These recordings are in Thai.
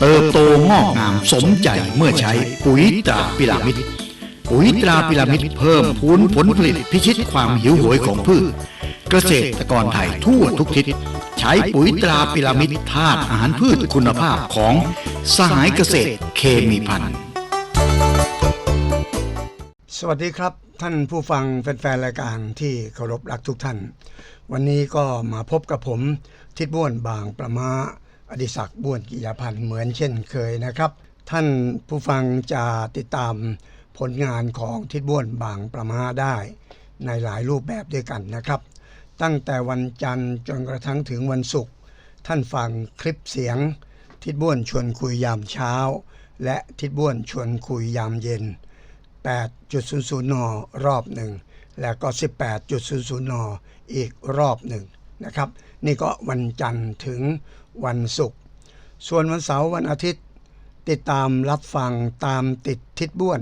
เติบโตงอกงามสมใจเมื่อใช้ปุ๋ยตราพิรามิดปุ๋ยตราพิรามิดเพิ่มพูนผลผลิตพิชิตความหิวโหยของพืช เกษตรกรไทยทั่วทุกทิศ ใช้ปุ๋ยตราพิรามิดธาตุอาหารพืชคุณภาพของสหายเกษตรเคมีพันธ์สวัสดีครับท่านผู้ฟังแฟนๆรายการที่เคารพรักทุกท่าน วันนี้ก็มาพบกับผมทิดบ้วนบางประมา อดิศักดิ์บ้วนกิยพันธ์เหมือนเช่นเคยนะครับ ท่านผู้ฟังจะติดตามผลงานของทิดบ้วนบางประมาได้ในหลายรูปแบบด้วยกันนะครับ ตั้งแต่วันจันทร์จนกระทั่งถึงวันศุกร์ท่านฟังคลิปเสียง ทิดบ้วนชวนคุยยามเช้า และทิดบ้วนชวนคุยยามเย็น 8.00 น รอบหนึ่งแล้วก็ 18.00 น อีกรอบหนึ่งนะครับ นี่ก็วันจันทร์ถึง วันศุกร์ส่วนวันเสาร์วันอาทิตย์ ติดตามรับฟังตามติดทิศบ้วน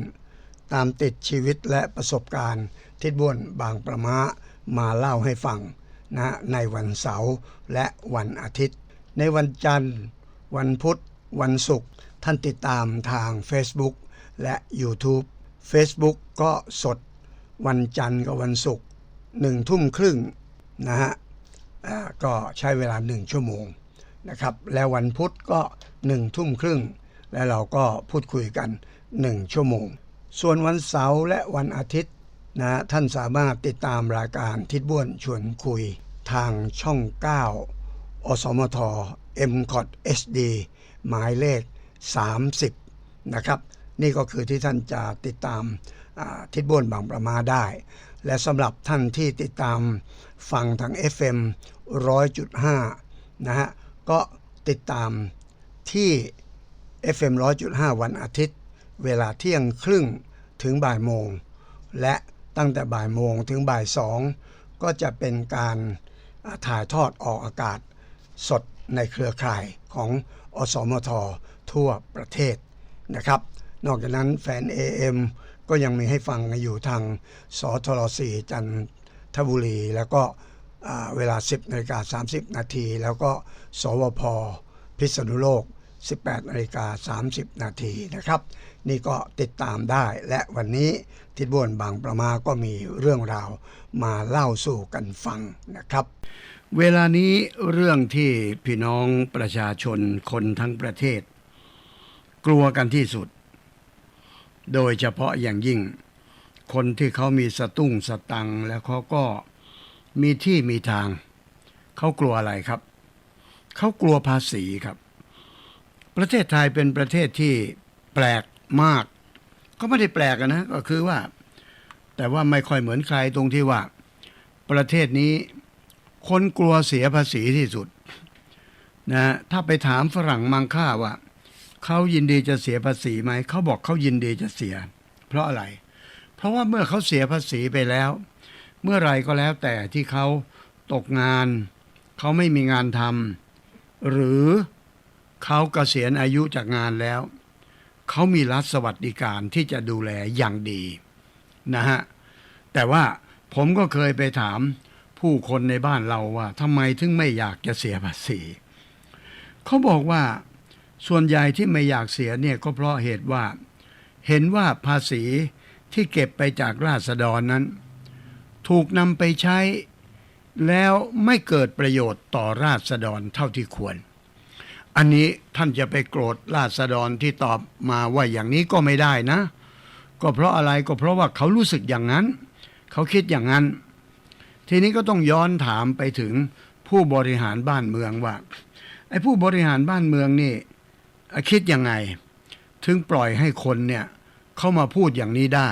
ตามติดชีวิตและประสบการณ์ ทิศบ้วนบางประมามาเล่าให้ฟังนะในวันเสาร์และวันอาทิตย์ ในวันจันทร์ วันพุธ วันศุกร์ท่านติดตามทาง Facebook และ YouTube Facebook ก็สด วันจันทร์กับวันศุกร์หนึ่งทุ่มครึ่งนะฮะก็ใช้เวลาหนึ่งชั่วโมง นะครับ แล้ววันพุธก็หนึ่งทุ่มครึ่ง และเราก็พูดคุยกันหนึ่งชั่วโมง ส่วนวันเสาร์และวันอาทิตย์นะท่านสามารถติดตามรายการทิดบ้วนชวนคุยทางช่อง 9 อสมท m c o t HD หมายเลข 30 นะครับ นี่ก็คือที่ท่านจะติดตามทิศบ้วนบางประมาได้ และสำหรับท่านที่ติดตามฟังทาง FM 100.5 นะฮะ ก็ติดตามที่ FM 100.5 วันอาทิตย์ เวลาเที่ยงครึ่งถึงบ่ายโมง และตั้งแต่บ่ายโมงถึงบ่ายสองก็จะเป็นการถ่ายทอดออกอากาศสดในเครือข่ายของอสมททั่วประเทศนะครับ นอกจากนั้นแฟน AM ก็ยังมีให้ฟังอยู่ทางสทร4จันทบุรี แล้วก็ เวลา 10นาฬิกา30 นาที แล้วก็สวพพิษณุโลก 18นาฬิกา30 นาทีนะครับ นี่ก็ติดตามได้และวันนี้ทิดบวนบางประมาก็มีเรื่องราวมาเล่าสู่กันฟังนะครับ เวลานี้เรื่องที่พี่น้องประชาชนคนทั้งประเทศ กลัวกันที่สุด โดยเฉพาะอย่างยิ่ง คนที่เขามีสตุ้งสตังแล้วเขาก็ มีที่มีทาง เขากลัวอะไรครับ เขากลัวภาษีครับ ประเทศไทยเป็นประเทศที่แปลกมาก ก็ไม่ได้แปลกนะ ก็คือว่า แต่ว่าไม่ค่อยเหมือนใครตรงที่ว่า ประเทศนี้คนกลัวเสียภาษีที่สุดนะถ้าไปถามฝรั่งมังค่าว่าเขายินดีจะเสียภาษีไหมเขาบอกเขายินดีจะเสีย เพราะอะไร เพราะว่าเมื่อเขาเสียภาษีไปแล้ว เมื่อไรก็แล้วแต่ที่เขาตกงาน เขาไม่มีงานทำหรือเขาเกษียณอายุจากงานแล้ว เขามีรัฐสวัสดิการที่จะดูแลอย่างดีนะฮะแต่ว่าผมก็เคยไปถามผู้คนในบ้านเราว่าทำไมถึงไม่อยากจะเสียภาษีเขาบอกว่าส่วนใหญ่ที่ไม่อยากเสียเนี่ยก็เพราะเหตุว่า เห็นว่าภาษีที่เก็บไปจากราษฎรนั้น ถูกนำไปใช้ แล้วไม่เกิดประโยชน์ต่อราษฎรเท่าที่ควร อันนี้ท่านจะไปโกรธราษฎรที่ตอบมาว่าอย่างนี้ก็ไม่ได้นะ ก็เพราะอะไรก็เพราะว่าเขารู้สึกอย่างนั้น เขาคิดอย่างนั้น ทีนี้ก็ต้องย้อนถามไปถึงผู้บริหารบ้านเมืองว่าไอ้ผู้บริหารบ้านเมืองนี่คิดยังไง ถึงปล่อยให้คนเนี่ยเข้ามาพูดอย่างนี้ได้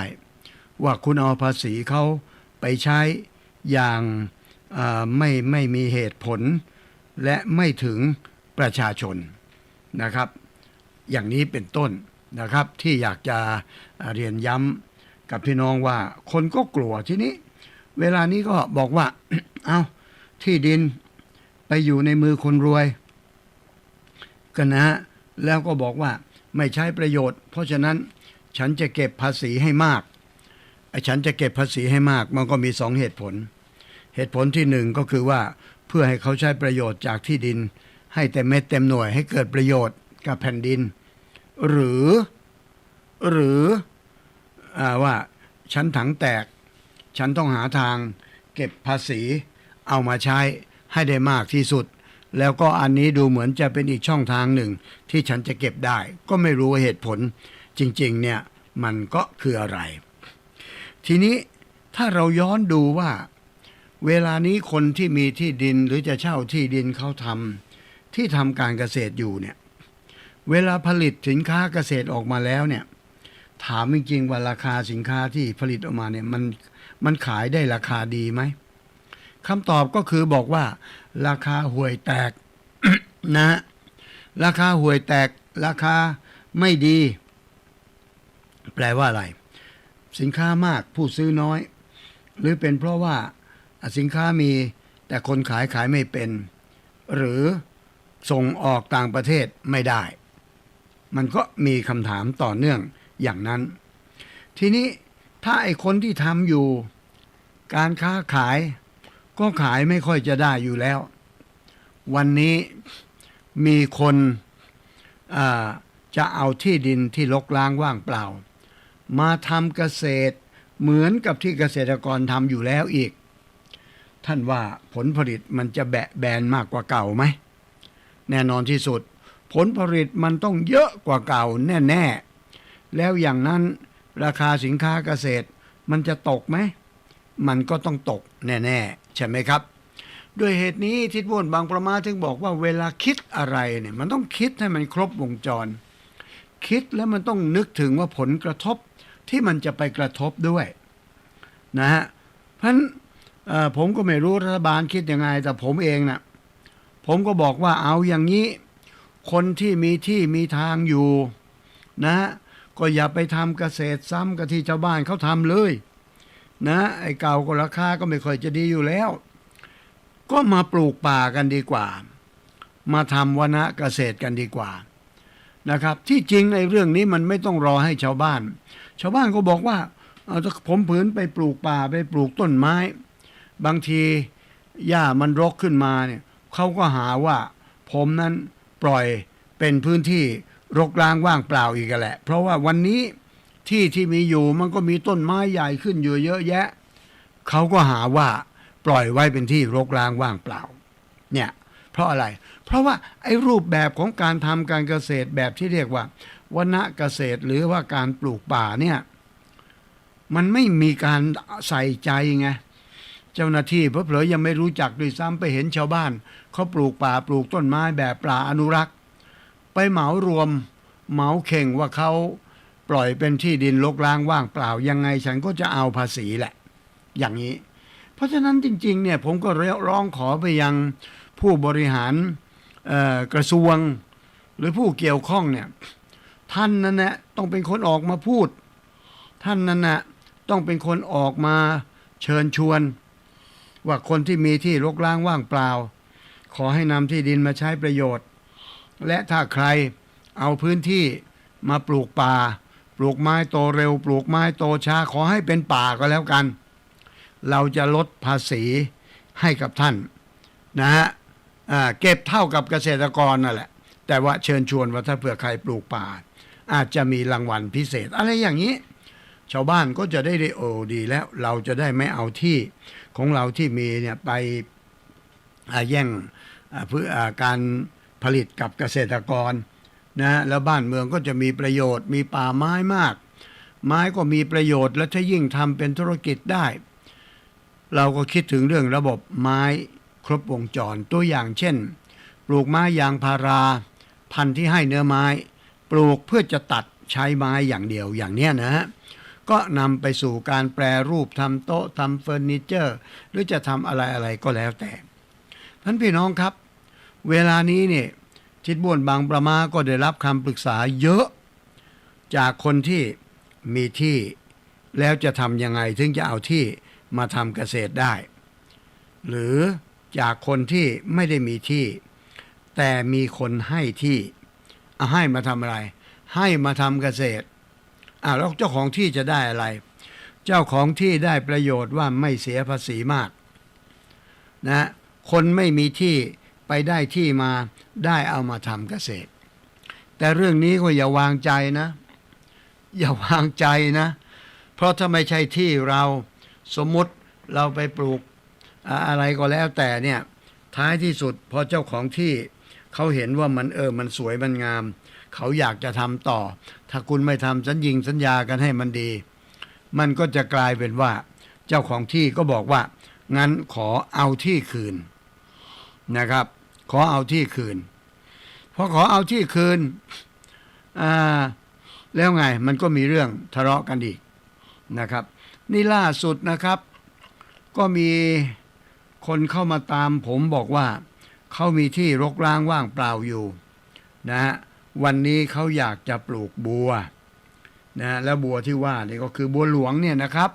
ว่าคุณเอาภาษีเขา ไปใช้อย่างไม่ไม่มีเหตุผล และไม่ถึงประชาชนนะครับ อย่างนี้เป็นต้นนะครับที่อยากจะเรียนย้ำกับพี่น้องว่าคนก็กลัวทีนี้ เวลานี้ก็บอกว่า เอาที่ดินไปอยู่ในมือคนรวยกันนะฮะแล้วก็บอกว่าไม่ใช้ประโยชน์ เพราะฉะนั้นฉันจะเก็บภาษีให้มาก ฉันจะเก็บภาษีให้มากมันก็มีสองเหตุผล เหตุผลที่หนึ่งก็คือว่าเพื่อให้เขาใช้ประโยชน์จากที่ดิน ให้เต็มเม็ดเต็มหน่วยให้เกิดประโยชน์กับแผ่นดิน หรือหรืออว่าฉันถังแตก ฉันต้องหาทางเก็บภาษีเอามาใช้ให้ได้มากที่สุด แล้วก็อันนี้ดูเหมือนจะเป็นอีกช่องทางหนึ่ง ที่ฉันจะเก็บได้ ก็ไม่รู้ว่าเหตุผลจริงๆเนี่ยมันก็คืออะไร ทีนี้ถ้าเราย้อนดูว่า เวลานี้คนที่มีที่ดินหรือจะเช่าที่ดินเขาทำที่ทำการเกษตรอยู่เนี่ย เวลาผลิตสินค้าเกษตรออกมาแล้วเนี่ย ถามจริงๆว่าราคาสินค้าที่ผลิตออกมาเนี่ยมันมันขายได้ราคาดีไหมคำตอบก็คือบอกว่า ราคาห่วยแตกนะราคาห่วยแตก ราคาไม่ดี แปลว่าอะไร สินค้ามากผู้ซื้อน้อย หรือเป็นเพราะว่าสินค้ามีแต่คนขายขายไม่เป็น หรือส่งออกต่างประเทศไม่ได้ มันก็มีคำถามต่อเนื่องอย่างนั้น ทีนี้ถ้าไอ้คนที่ทำอยู่ การค้าขาย ก็ขายไม่ค่อยจะได้อยู่แล้ว วันนี้มีคนจะเอาที่ดินที่ลกล้างว่างเปล่า มาทำเกษตร เหมือนกับที่เกษตรกรทำอยู่แล้วอีก ท่านว่าผลผลิตมันจะแบะแบนมากกว่าเก่าไหม แน่นอนที่สุด ผลผลิตมันต้องเยอะกว่าเก่าแน่ ๆ แล้วอย่างนั้นราคาสินค้าเกษตรมันจะตกไหม มันก็ต้องตกแน่ๆ ใช่ไหมครับ ด้วยเหตุนี้ทิศวนบางประมาถึงบอกว่าเวลาคิดอะไรเนี่ยมันต้องคิดให้มันครบวงจร คิดแล้วมันต้องนึกถึงว่าผลกระทบ ที่มันจะไปกระทบด้วยนะฮะเพราะผมก็ไม่รู้รัฐบาลคิดยังไง แต่ผมเองนะ่ะผมก็บอกว่าเอาอย่างนี้ คนที่มีที่มีทางอยู่นะฮะก็อย่าไปทำเกษตรซ้ำกับที่ชาวบ้านเขาทำเลย นะ ไอ้เก่าก็ราคาก็ไม่ค่อยจะดีอยู่แล้ว ก็มาปลูกป่ากันดีกว่า มาทำวนะเกษตรกันดีกว่านะครับ ที่จริงในเรื่องนี้มันไม่ต้องรอให้ชาวบ้าน ชาวบ้านก็บอกว่าเอาถ้าผมผืนไปปลูกป่าไปปลูกต้นไม้ บางทีหญ้ามันรกขึ้นมาเนี่ยเขาก็หาว่าผมนั้นปล่อยเป็นพื้นที่รกร้างว่างเปล่าอีกแหละ เพราะว่าวันนี้ที่ที่มีอยู่มันก็มีต้นไม้ใหญ่ขึ้นอยู่เยอะแยะเขาก็หาว่าปล่อยไว้เป็นที่รกร้างว่างเปล่า เนี่ย เพราะอะไร เพราะว่าไอ้รูปแบบของการทำการเกษตรแบบที่เรียกว่า วนเกษตรหรือว่าการปลูกป่าเนี่ยมันไม่มีการใส่ใจไงเจ้าหน้าที่เพอเผลอยังไม่รู้จักด้วยซ้ำไปเห็นชาวบ้านเขาปลูกป่าปลูกต้นไม้แบบปลาอนุรักษ์ ไปเหมารวมเหมาเข่งว่าเขาปล่อยเป็นที่ดินรกร้างว่างเปล่ายังไงฉันก็จะเอาภาษีแหละ อย่างนี้ เพราะฉะนั้นจริงๆเนี่ยผมก็ร้องขอไปยังผู้บริหารกระทรวงหรือผู้เกี่ยวข้องเนี่ย ท่านนั่นแหละต้องเป็นคนออกมาพูด ท่านนั่นนะต้องเป็นคนออกมาเชิญชวน ว่าคนที่มีที่รกร้างว่างเปล่า ขอให้นำที่ดินมาใช้ประโยชน์ และถ้าใครเอาพื้นที่มาปลูกป่า ปลูกไม้โตเร็ว ปลูกไม้โตช้าขอให้เป็นป่าก็แล้วกัน เราจะลดภาษีให้กับท่านนะฮะเก็บเท่ากับเกษตรกรนั่นแหละ แต่ว่าเชิญชวนว่าถ้าเผื่อใครปลูกป่า อาจจะมีรางวัลพิเศษ อะไรอย่างนี้ ชาวบ้านก็จะได้ได้โอดีแล้วเราจะได้ไม่เอาที่ของเราที่มีเนี่ยไปแย่งเพื่อการผผลิตกับเกษตรกรนะแล้วบ้านเมืองก็จะมีประโยชน์มีป่าไม้มาก ไม้ก็มีประโยชน์และถ้ายิ่งทำเป็นธุรกิจได้ เราก็คิดถึงเรื่องระบบไม้ครบวงจรตัวอย่างเช่น ปลูกไม้ยางพารา พันธุ์ที่ให้เนื้อไม้ ปลูกเพื่อจะตัดใช้ไม้อย่างเดียวอย่างเนี้ยนะฮะก็นำไปสู่การแปรรูปทำโต๊ะทำเฟอร์นิเจอร์ หรือจะทำอะไรอะไรก็แล้วแต่ท่านพี่น้องครับ เวลานี้เนี่ยทิดบ้วนบางประมาก็ได้รับคำปรึกษาเยอะ จากคนที่มีที่แล้วจะทำยังไงถึงจะเอาที่มาทำเกษตรได้ หรือจากคนที่ไม่ได้มีที่ แต่มีคนให้ที่ ให้มาทำอะไร ให้มาทำเกษตรอ่าแล้วเจ้าของที่จะได้อะไร เจ้าของที่ได้ประโยชน์ว่าไม่เสียภาษีมากนะคนไม่มีที่ไปได้ที่มาได้เอามาทำเกษตร แต่เรื่องนี้ก็อย่าวางใจนะ อย่าวางใจนะ เพราะถ้าไม่ใช่ที่เราสมมุติเราไปปลูกอะอะไรก็แล้วแต่เนี่ยท้ายที่สุดพอเจ้าของที่ เขาเห็นว่ามันเออมันสวยมันงาม เขาอยากจะทำต่อ ถ้าคุณไม่ทำสัญญิงสัญญากันให้มันดี มันก็จะกลายเป็นว่า เจ้าของที่ก็บอกว่า งั้นขอเอาที่คืนนะครับ ขอเอาที่คืนพอขอเอาที่คืนอ่าแล้วไงมันก็มีเรื่องทะเลาะกันอีกนะครับ นี่ล่าสุดนะครับ ก็มีคนเข้ามาตามผมบอกว่า เขามีที่รกร้างว่างเปล่าอยู่นะฮะวันนี้เขาอยากจะปลูกบัวนะแล้วบัวที่ว่านี่ก็คือบัวหลวงเนี่ยนะครับ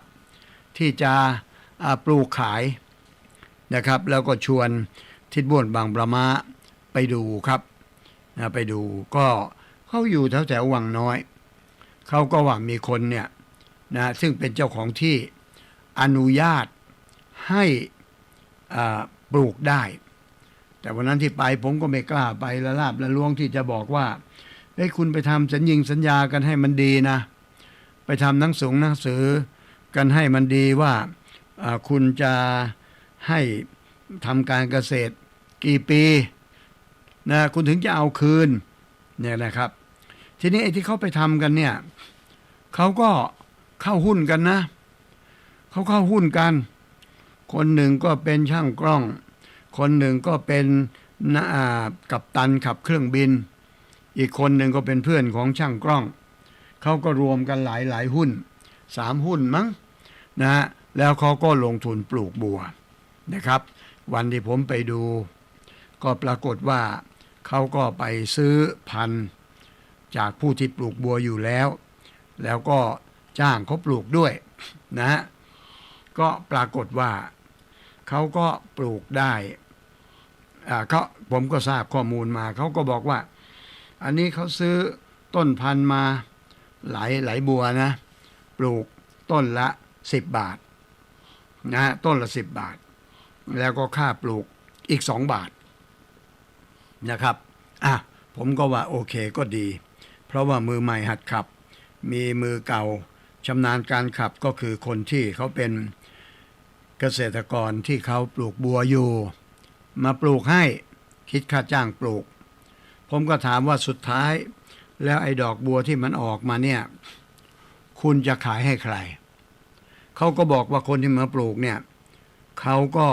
ที่จะปลูกขายนะครับ แล้วก็ชวนทิดบ้วนบางประมาไปดูครับนะไปดูก็เขาอยู่แถวแถววังน้อย เขาก็ว่ามีคนเนี่ยนะซึ่งเป็นเจ้าของที่อนุญาตให้อ่าปลูกได้ แต่วันนั้นที่ไปผมก็ไม่กล้าไปละลาบละล้วงที่จะบอกว่าเฮ้ยคุณไปทำสัญญิงสัญญากันให้มันดีนะ ไปทำหนังสงหนังสือกันให้มันดีว่าคุณจะให้ทำการเกษตรกี่ปีนะคุณถึงจะเอาคืนเนี่ยนะครับ ทีนี้ไอ้ที่เขาไปทำกันเนี่ยเขาก็เข้าหุ้นกันนะเขาเข้าหุ้นกัน คนหนึ่งก็เป็นช่างกล้อง คนหนึ่งก็เป็นนะอ่ากัปตันขับเครื่องบิน อีกคนหนึ่งก็เป็นเพื่อนของช่างกล้อง เขาก็รวมกันหลายหลายหุ้นสามหุ้นมั้งนะแล้วเขาก็ลงทุนปลูกบัวนะครับ วันที่ผมไปดู ก็ปรากฏว่าเขาก็ไปซื้อพันธุ์จากผู้ที่ปลูกบัวอยู่แล้ว แล้วก็จ้างเขาปลูกด้วยนะก็ปรากฏว่า เขาก็ปลูกได้เขาผมก็ทราบข้อมูลมา เขาก็บอกว่า อันนี้เขาซื้อต้นพันธุ์มาหลายหลายบัวนะ ปลูกต้นละสิบบาทนะฮะต้นละสิบบาท แล้วก็ค่าปลูกอีกสองบาทนะครับอะผมก็ว่าโอเคก็ดี เพราะว่ามือใหม่หัดขับ มีมือเก่าชำนาญการขับก็คือคนที่เขาเป็น เกษตรกรที่เขาปลูกบัวอยู่ มาปลูกให้คิดค่าจ้างปลูก ผมก็ถามว่าสุดท้าย แล้วไอ้ดอกบัวที่มันออกมาเนี่ย คุณจะขายให้ใคร เขาก็บอกว่าคนที่มาปลูกเนี่ยเขาก็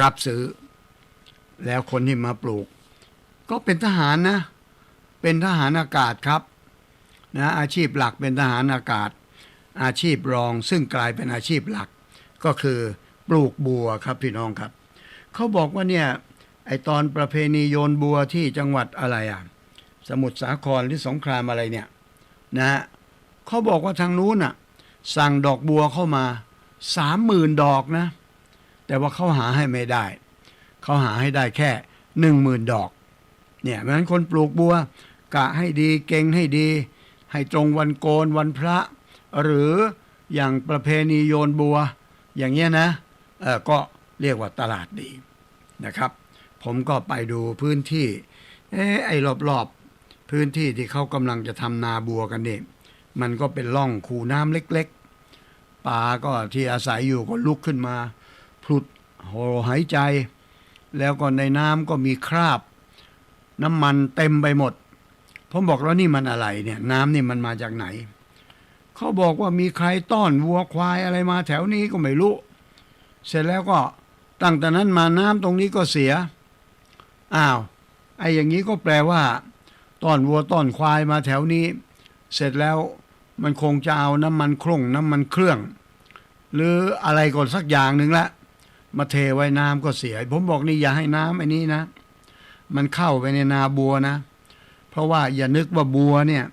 รับซื้อ แล้วคนที่มาปลูก ก็เป็นทหารนะ เป็นทหารอากาศครับนะอาชีพหลักเป็นทหารอากาศ อาชีพรองซึ่งกลายเป็นอาชีพหลัก ก็คือ ปลูกบัวครับพี่น้องครับ เขาบอกว่าเนี่ยไอตอนประเพณีโยนบัวที่จังหวัดอะไรอะสมุทรสาครหรือสงครามอะไรเนี่ยนะฮะเขาบอกว่าทางนู้นอะ สั่งดอกบัวเข้ามาสามหมื่นดอกนะ แต่ว่าเขาหาให้ไม่ได้ เขาหาให้ได้แค่หนึ่งหมื่นดอก เนี่ยเพราะฉะนั้นคนปลูกบัว กะให้ดีเก่งให้ดี ให้ตรงวันโกนวันพระ หรืออย่างประเพณีโยนบัว อย่างเงี้ยนะ ก็เรียกว่าตลาดดีนะครับ ผมก็ไปดูพื้นที่เอ๊ไอ้รอบๆพื้นที่ที่เขากำลังจะทำนาบัวกันเนี่ยมันก็เป็นร่องคูน้ำเล็กๆปลาก็ที่อาศัยอยู่ก็ลุกขึ้นมาพลุดหหายใจ แล้วก็ในน้ำก็มีคราบ น้ำมันเต็มไปหมด ผมบอกแล้วนี่มันอะไรเนี่ย น้ำนี่มันมาจากไหน เขาบอกว่ามีใครต้อนวัวควายอะไรมาแถวนี้ก็ไม่รู้ เสร็จแล้วก็ตั้งแต่นั้นมาน้ำตรงนี้ก็เสีย อ้าวไอ้อย่างนี้ก็แปลว่าต้อนวัวต้อนควายมาแถวนี้ เสร็จแล้วมันคงจะเอาน้ำมันครุ่งน้ำมันเครื่อง หรืออะไรก่อนสักอย่างหนึ่งละ มาเทไว้น้ำก็เสีย ผมบอกนี่อย่าให้น้ำไอ้นี้นะ มันเข้าไปในนาบัวนะ เพราะว่าอย่านึกว่าบัวเนี่ย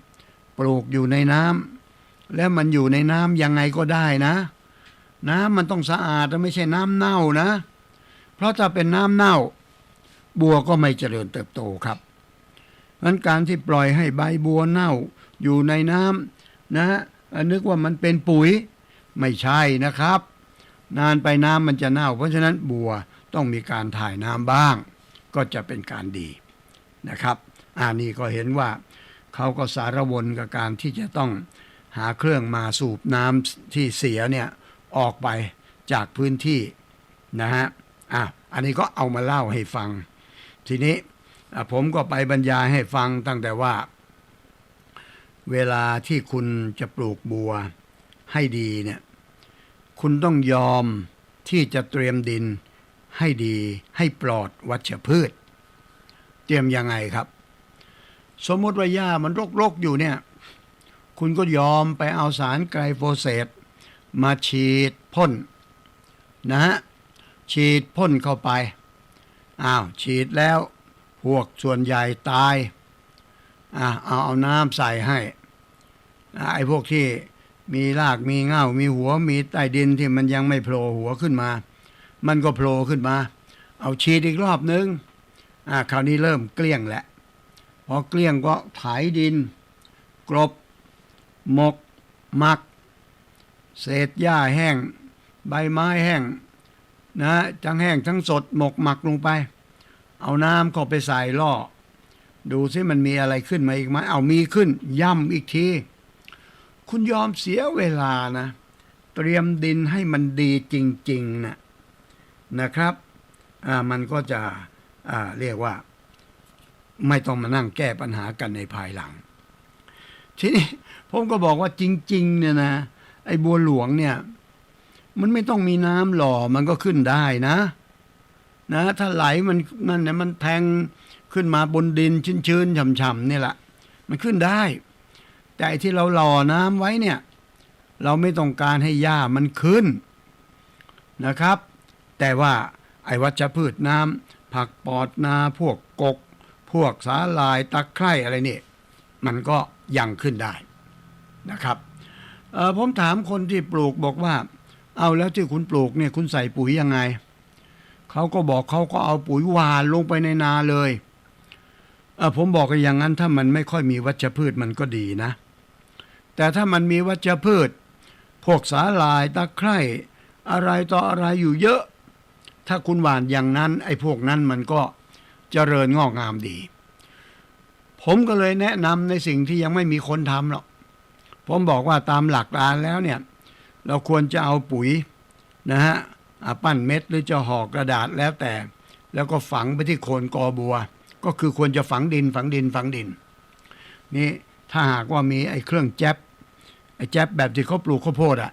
ปลูกอยู่ในน้ำแล้วมันอยู่ในน้ำยังไงก็ได้นะ น้ำมันต้องสะอาดและไม่ใช่น้ำเน่านะ เพราะถ้าเป็นน้ำเน่า บัวก็ไม่เจริญเติบโตครับงั้นการที่ปล่อยให้ใบบัวเน่าอยู่ในน้ำนะนึกว่ามันเป็นปุ๋ยไม่ใช่นะครับ นานไปน้ำมันจะเน่า เพราะฉะนั้นบัวต้องมีการถ่ายน้ำบ้าง ก็จะเป็นการดีนะครับอันนี้ก็เห็นว่าเขาก็สารวนกับการที่จะต้องหาเครื่องมาสูบน้ำที่เสียเนี่ย ออกไปจากพื้นที่นะฮะอะอันนี้ก็เอามาเล่าให้ฟัง ทีนี้ผมก็ไปบรรยายให้ฟังตั้งแต่ว่า เวลาที่คุณจะปลูกบัวให้ดีเนี่ยคุณต้องยอมที่จะเตรียมดินให้ดีให้ปลอดวัชพืช เตรียมยังไงครับ สมมติว่าหญ้ามันรกๆอยู่เนี่ย คุณก็ยอมไปเอาสารไกลโฟเสต มาฉีดพ่นนะฮะฉีดพ่นเข้าไป อ้าวฉีดแล้ว พวกส่วนใหญ่ตายอ่าเอาเอาน้ำใส่ให้อ่าไอ้พวกที่มีรากมีเง่ามีหัวมีใต้ดินที่มันยังไม่โผล่หัวขึ้นมา มันก็โผล่ขึ้นมา เอาฉีดอีกรอบนึงอ่าคราวนี้เริ่มเกลี้ยงแหละพอเกลี้ยงก็ไถดิน กรบหมกหมัก เศษหญ้าแห้ง ใบไม้แห้งนะทั้งแห้งทั้งสดหมกหมักลงไป เอาน้ำเข้าไปใส่ล่อ ดูซิมันมีอะไรขึ้นมาอีกไหมเอามีขึ้น ย่ำอีกที คุณยอมเสียเวลานะ เตรียมดินให้มันดีจริงๆนะนะครับอ่ามันก็จะอ่าเรียกว่า ไม่ต้องมานั่งแก้ปัญหากันในภายหลัง ทีนี้ผมก็บอกว่าจริง ๆ เนี่ยนะ ไอ้บัวหลวงเนี่ย มันไม่ต้องมีน้ำหล่อมันก็ขึ้นได้นะ นะ ถ้าไหลมันนั่นเนี่ยมันแทงขึ้นมาบนดินชื้นๆฉ่ำๆนี่แหละมันขึ้นได้ แต่ที่เราหล่อน้ำไว้เนี่ย เราไม่ต้องการให้หญ้ามันขึ้นนะครับ แต่ว่าไอ้วัชพืชน้ำผักปอดนาพวกกก พวกสาลายตะไคร่อะไรนี่ มันก็ยังขึ้นได้นะครับ ผมถามคนที่ปลูกบอกว่า เอาแล้วที่คุณปลูกเนี่ยคุณใส่ปุ๋ยยังไงเขาก็บอกเขาก็เอาปุ๋ยหวานลงไปในนาเลยเออผมบอกกันอย่างนั้นถ้ามันไม่ค่อยมีวัชพืชมันก็ดีนะ แต่ถ้ามันมีวัชพืช พวกสาลายตะไคร่อะไรต่ออะไรอยู่เยอะ ถ้าคุณหวานอย่างนั้น ไอ้พวกนั้นมันก็เจริญงอกงามดี ผมก็เลยแนะนำในสิ่งที่ยังไม่มีคนทำหรอก ผมบอกว่าตามหลักการแล้วเนี่ย เราควรจะเอาปุ๋ยนะฮะอ่าปั้นเม็ดหรือจะห่อกระดาษแล้วแต่ แล้วก็ฝังไปที่โคนกอบัว ก็คือควรจะฝังดินฝังดินฝังดิน นี่ถ้าหากว่ามีไอ้เครื่องแจ๊บไอ้แจ๊บแบบที่เขาปลูกข้าวโพดอะ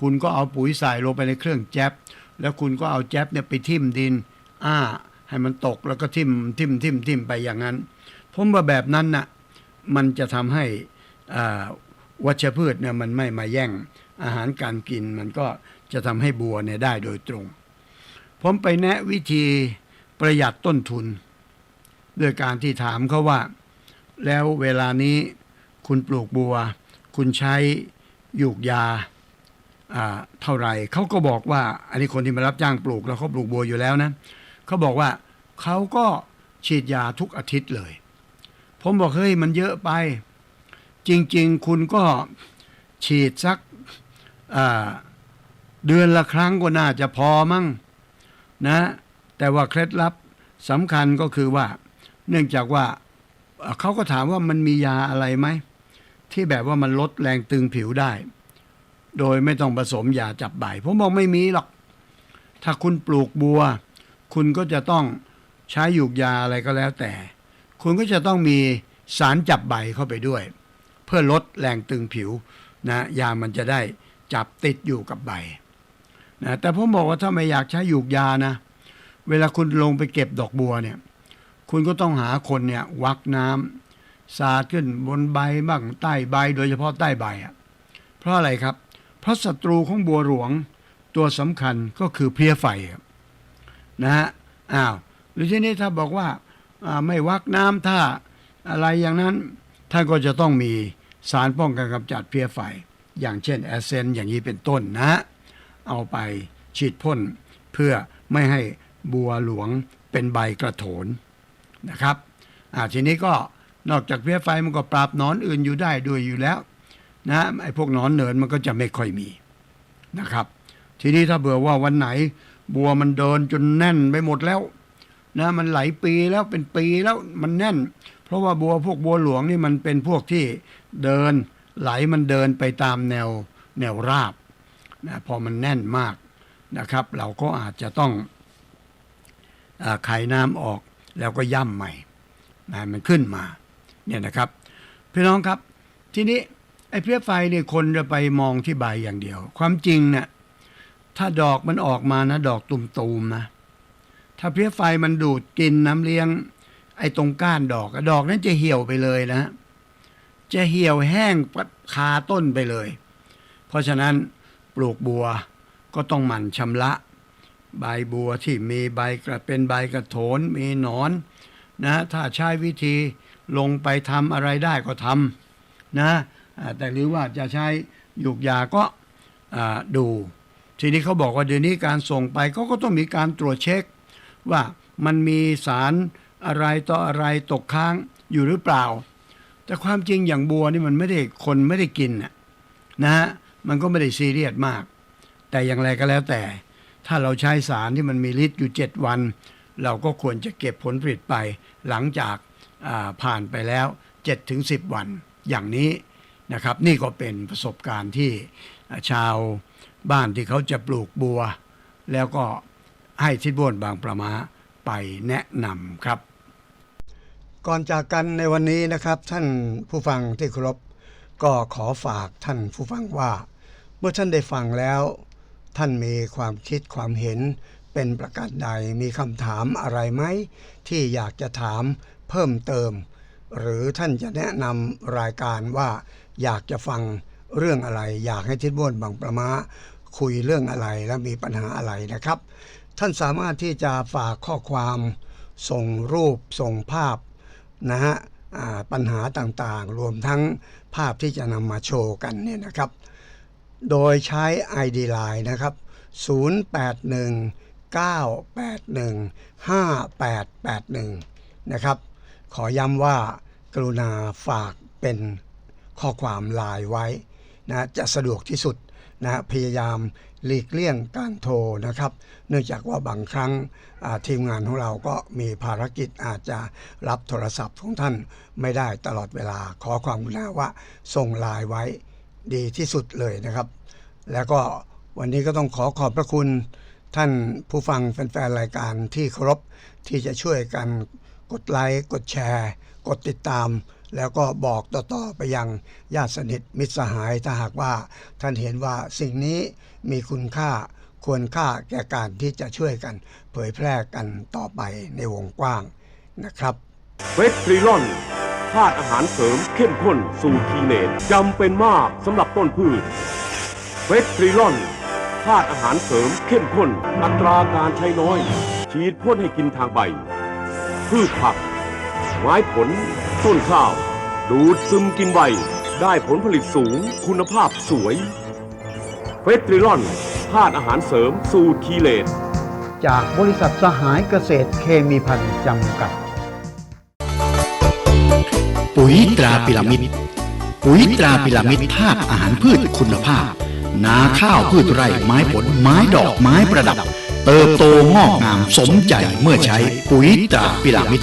คุณก็เอาปุ๋ยใส่ลงไปในเครื่องแจ๊บแล้วคุณก็เอาแจ๊บเนี่ยไปทิ่มดิน อ้า ให้มันตกแล้วก็ทิ่มทิ่มทิ่มทิ่มไปอย่างนั้น ผมว่าแบบนั้นน่ะมันจะทำให้อ่า วัชพืชเนี่ยมันไม่มาแย่งอาหารการกินมันก็จะทำให้บัวเนี่ยได้โดยตรง ผมไปแนะวิธีประหยัดต้นทุน ด้วยการที่ถามเขาว่า แล้วเวลานี้คุณปลูกบัว คุณใช้ยูกยาอ่าเท่าไหร่เขาก็บอกว่า อันนี้คนที่มารับจ้างปลูกแล้วเขาปลูกบัวอยู่แล้วนะเขาบอกว่าเขาก็ฉีดยาทุกอาทิตย์เลย ผมบอกเฮ้ยมันเยอะไป จริง ๆ คุณก็ฉีดสักเดือนละครั้งก็น่าจะพอมั้งนะ แต่ว่าเคล็ดลับสำคัญก็คือว่า เนื่องจากว่าเขาก็ถามว่ามันมียาอะไรไหม ที่แบบว่ามันลดแรงตึงผิวได้ โดยไม่ต้องผสมยาจับใบผมบอกไม่มีหรอก ถ้าคุณปลูกบัว คุณก็จะต้องใช้หยูกยาอะไรก็แล้วแต่ คุณก็จะต้องมีสารจับใบเข้าไปด้วย เพื่อลดแรงตึงผิวนะยามันจะได้จับติดอยู่กับใบนะแต่ผมบอกว่าถ้าไม่อยากใช้หยูกยานะ เวลาคุณลงไปเก็บดอกบัวเนี่ย คุณก็ต้องหาคนเนี่ยวักน้ำสาดขึ้นบนใบบ้างใต้ใบโดยเฉพาะใต้ใบอะเพราะอะไรครับ เพราะศัตรูของบัวหลวงตัวสำคัญก็คือเพลี้ยไฟนะฮะอ้าวหรือที่นี้ถ้าบอกว่าอ่าไม่วักน้ำถ้าอะไรอย่างนั้นท่านก็จะต้องมี สารป้องกันกำจัดเพลี้ยไฟ อย่างเช่นแอสเซนอย่างนี้เป็นต้นนะ เอาไปฉีดพ่นเพื่อไม่ให้บัวหลวงเป็นใบกระโถนนะครับอ่าทีนี้ก็นอกจากเพลี้ยไฟมันก็ปราบหนอนอื่นอยู่ได้ด้วยอยู่แล้วนะไอ้พวกหนอนเนินมันก็จะไม่ค่อยมีนะครับ ทีนี้ถ้าเบื่อว่าวันไหน บัวมันเดินจนแน่นไปหมดแล้วนะมันหลายปีแล้วเป็นปีแล้วมันแน่น เพราะว่าบัวพวกบัวหลวงนี่มันเป็นพวกที่ เดินไหลมันเดินไปตามแนวแนวราบนะพอมันแน่นมากนะครับ เราก็อาจจะต้องไขน้ำออกแล้วก็ย่ำใหม่นะมันขึ้นมาเนี่ยนะครับพี่น้องครับทีนี้ไอ้เพลี้ยไฟเนี่ยคนจะไปมองที่ใบอย่างเดียว ความจริงเนี่ยถ้าดอกมันออกมานะ ดอกตุ่มๆนะ ถ้าเพลี้ยไฟมันดูดกินน้ำเลี้ยง ไอ้ตรงก้านดอกดอกนั้นจะเหี่ยวไปเลยนะ จะเหี่ยวแห้งคาต้นไปเลย เพราะฉะนั้นปลูกบัวก็ต้องหมั่นชำระ ใบบัวที่มีใบกระเป็นใบกระโถนมีหนอนนะถ้าใช้วิธีลงไปทำอะไรได้ก็ทำนะแต่หรือว่าจะใช้หยูกยาก็ดู ทีนี้เขาบอกว่าเดี๋ยวนี้การส่งไปเขาก็ต้องมีการตรวจเช็ค ว่ามันมีสารอะไรต่ออะไรตกค้างอยู่หรือเปล่า แต่ความจริงอย่างบัวนี่มันไม่ได้คนไม่ได้กินนะฮะมันก็ไม่ได้ซีเรียสมาก แต่อย่างไรก็แล้วแต่ ถ้าเราใช้สารที่มันมีฤทธิ์อยู่ 7 วัน เราก็ควรจะเก็บผลผลิตไปหลังจากาผ่านไปแล้ว 7-10 วันอย่างนี้นะครับ นี่ก็เป็นประสบการณ์ที่ชาวบ้านที่เขาจะปลูกบัว แล้วก็ให้ทิศบวนบางประมาไปแนะนำครับ ก่อนจากกันในวันนี้นะครับ ท่านผู้ฟังที่เคารพก็ขอฝากท่านผู้ฟังว่า เมื่อท่านได้ฟังแล้ว ท่านมีความคิดความเห็นเป็นประการใดมีคำถามอะไรไหม ที่อยากจะถามเพิ่มเติม หรือท่านจะแนะนำรายการว่าอยากจะฟังเรื่องอะไร อยากให้ทิศบ้วนบางประมาคุยเรื่องอะไรและมีปัญหาอะไรนะครับ ท่านสามารถที่จะฝากข้อความ ส่งรูปส่งภาพ นะฮะปัญหาต่างๆ รวมทั้งภาพที่จะนำมาโชว์กันเนี่ยนะครับ โดยใช้ ID Line นะครับ 0819815881 นะครับ ขอย้ำว่ากรุณาฝากเป็นข้อความไลน์ไว้นะจะสะดวกที่สุดนะพยายาม หลีกเลี่ยงการโทรนะครับ เนื่องจากว่าบางครั้งทีมงานของเราก็มีภารกิจอาจจะรับโทรศัพท์ของท่านไม่ได้ตลอดเวลาขอความกรุณาว่าส่งไลน์ไว้ดีที่สุดเลยนะครับ แล้วก็วันนี้ก็ต้องขอขอบพระคุณท่านผู้ฟังแฟนๆรายการที่เคารพที่จะช่วยกันกดไลค์กดแชร์ กดติดตาม แล้วก็บอกต่อๆไปยังญาติสนิทมิตรสหายถ้าหากว่าท่านเห็นว่าสิ่งนี้มีคุณค่าควรค่าแก่การที่จะช่วยกัน เผยแพร่กันต่อไปในวงกว้างนะครับเวสตรีลอนธาตุอาหารเสริมเข้มข้นสูตรทีเนตจำเป็นมากสำหรับต้นพืชเวสตรีลอนธาตุอาหารเสริมเข้มข้น อัตราการใช้น้อย ฉีดพ่นให้กินทางใบ พืชผัก ไม้ผล ต้นข้าว ดูดซึมกินใบ ได้ผลผลิตสูง คุณภาพสวยเวสตรีลอนธาตุอาหารเสริมสูตรคีเลตจากบริษัทสหายเกษตรเคมีพันธ์จำกัด ปุ๋ยตราพิรามิด ปุ๋ยตราพิรามิดธาตุอาหารพืชคุณภาพ นาข้าวพืชไร่ไม้ผลไม้ดอกไม้ประดับ เติบโตงอกงามสมใจเมื่อใช้ปุ๋ยตราพิรามิด